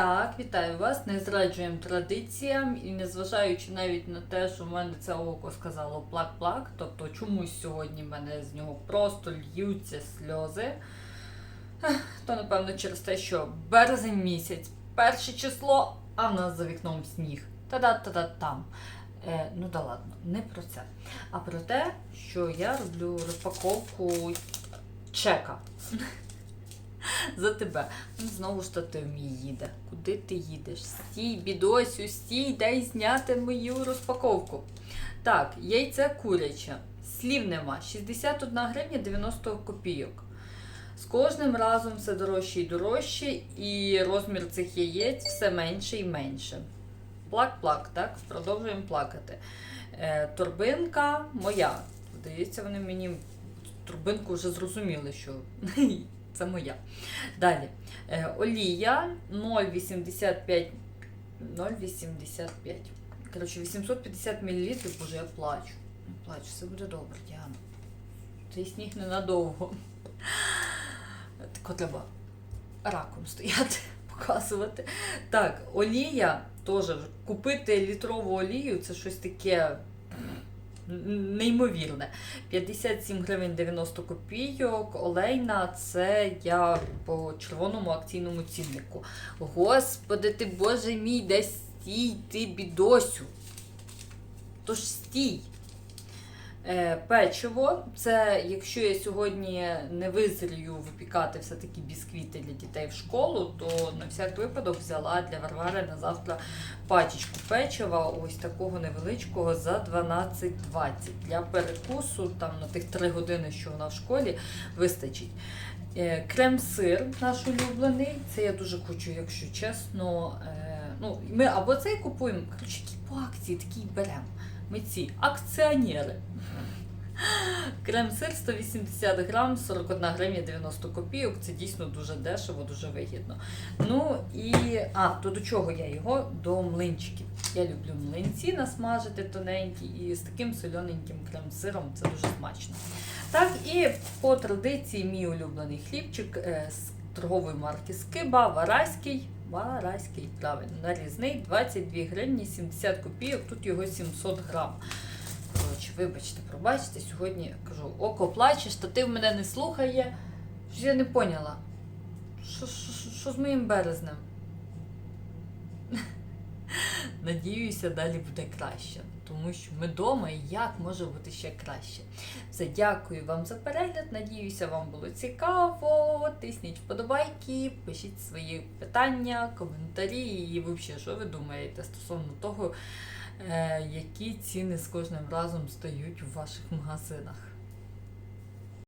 Так, вітаю вас. Не зраджуємо традиціям і незважаючи навіть на те, що в мене це око сказало плак-плак, тобто чомусь сьогодні в мене з нього просто льються сльози. То напевно через те, що березень місяць, перше число, а в нас за вікном сніг. Та-да-та-да-там. Е, ну да ладно, не про це. А про те, що я роблю розпаковку чека. За тебе. Ну, Знову штатив мій їде. Куди ти їдеш? Стій, бідосю, стій, дай зняти мою розпаковку. Так, яйце куряче. Слів нема. 61 гривня 90 копійок. З кожним разом все дорожче і дорожче, і розмір цих яєць все менше і менше. Плак-плак, так? Продовжуємо плакати. Е, торбинка моя. Здається, вони мені торбинку вже зрозуміли, що це моя. Далі. Е, олія 0,85. 0,85. Коротше, 850 мл, боже, я плачу. Я плачу, все буде добре, Діана. Цей сніг ненадовго. Тако треба раком стояти, показувати. Так, олія теж купити літрову олію це щось таке неймовірне. 57 гривень 90 копійок. Олейна це я по червоному акційному ціннику. Господи ти боже мій, де стій, ти бідосю. Тож стій. Е, печиво. Це якщо я сьогодні не визрію випікати все-таки бісквіти для дітей в школу, то на всяк випадок взяла для Варвари на завтра пачечку печива, ось такого невеличкого за 12,20. Для перекусу там на тих 3 години, що вона в школі, вистачить. Е, Крем-сир наш улюблений. Це я дуже хочу, якщо чесно. Е, ну, ми або цей купуємо, коротше, які по акції такі беремо. Ми ці акціонери. Крем-сир 180 грам, 41 гривня 90 копійок. Це дійсно дуже дешево, дуже вигідно. Ну і. А, то до чого я його? До млинчиків. Я люблю млинці насмажити тоненькі і з таким солененьким крем-сиром це дуже смачно. Так, і по традиції мій улюблений хлібчик е, з торгової марки Скиба, Вараський. Вараський, правильно, нарізний 22 гривні 70 копійок, тут його 700 грам. Коротше, вибачте, пробачте, сьогодні кажу, око плаче, штатив мене не слухає. Щось я не поняла. Що- що з моїм березнем? Надіюся, далі буде краще, тому що ми вдома і як може бути ще краще. Все, дякую вам за перегляд. Надіюся, вам було цікаво. Тисніть вподобайки, пишіть свої питання, коментарі і взагалі, що ви думаєте стосовно того, е, які ціни з кожним разом стають у ваших магазинах.